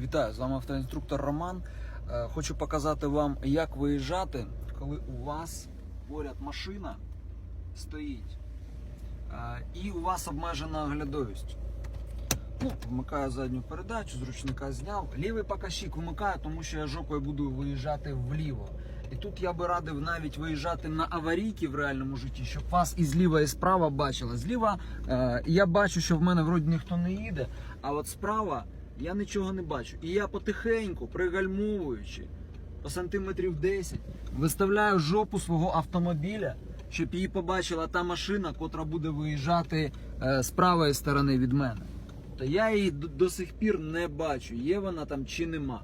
Вітаю, з вами автоінструктор Роман. Е, Хочу показати вам, як виїжджати, коли у вас поряд машина стоїть е, і у вас обмежена оглядовість. Ну, вмикаю задню передачу, з ручника зняв. Лівий покащик вимикаю, тому що я жопою буду виїжджати вліво. І тут я би радив навіть виїжджати на аварійки в реальному житті, щоб вас і зліва, і справа бачили. Зліва е, я бачу, що в мене вроді ніхто не їде, а от справа я нічого не бачу. І я потихеньку, пригальмовуючи по сантиметрів 10, виставляю жопу свого автомобіля, щоб її побачила та машина, котра буде виїжджати е, з правої сторони від мене. То я її до, до сих пір не бачу, є вона там чи нема.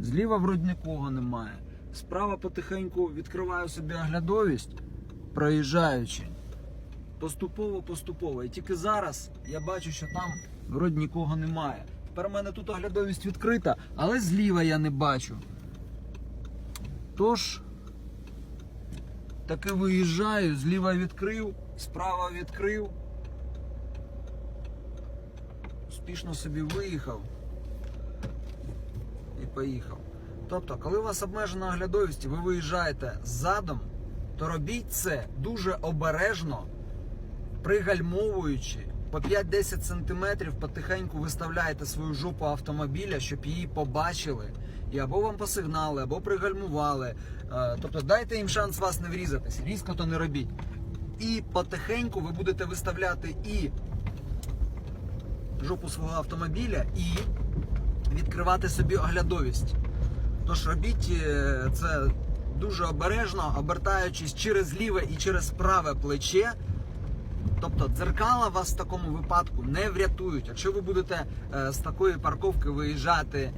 Зліва вроді нікого немає. Справа потихеньку відкриваю собі оглядовість, проїжджаючи. Поступово, поступово. І тільки зараз я бачу, що там вроді нікого немає. Тепер у мене тут оглядовість відкрита, але зліва я не бачу. Тож, таки виїжджаю, зліва відкрив, справа відкрив. Успішно собі виїхав і поїхав. Тобто, коли у вас обмежена оглядовість, і ви виїжджаєте задом, то робіть це дуже обережно, пригальмовуючи. По 5-10 см потихеньку виставляєте свою жопу автомобіля, щоб її побачили. І або вам посигнали, або пригальмували. Е, Тобто дайте їм шанс вас не врізатися. Різко то не робіть. І потихеньку ви будете виставляти і жопу свого автомобіля, і відкривати собі оглядовість. Тож робіть е, це дуже обережно, обертаючись через ліве і через праве плече. Тобто дзеркала вас в такому випадку не врятують. Якщо ви будете е, з такої парковки виїжджати,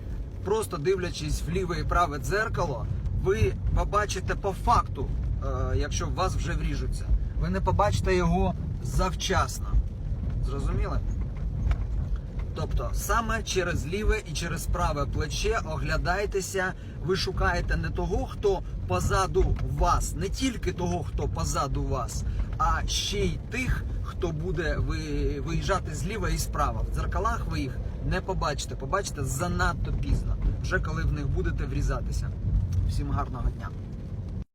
просто дивлячись в ліве і праве дзеркало, ви побачите по факту, е, якщо вас вже вріжуться. Ви не побачите його завчасно. Зрозуміли? Тобто саме через ліве і через праве плече оглядайтеся, ви шукаєте не того, хто позаду вас, не тільки того, хто позаду вас, а ще й тих, хто буде ви- виїжджати зліва і справа. В дзеркалах ви їх не побачите, побачите занадто пізно, вже коли в них будете врізатися. Всім гарного дня.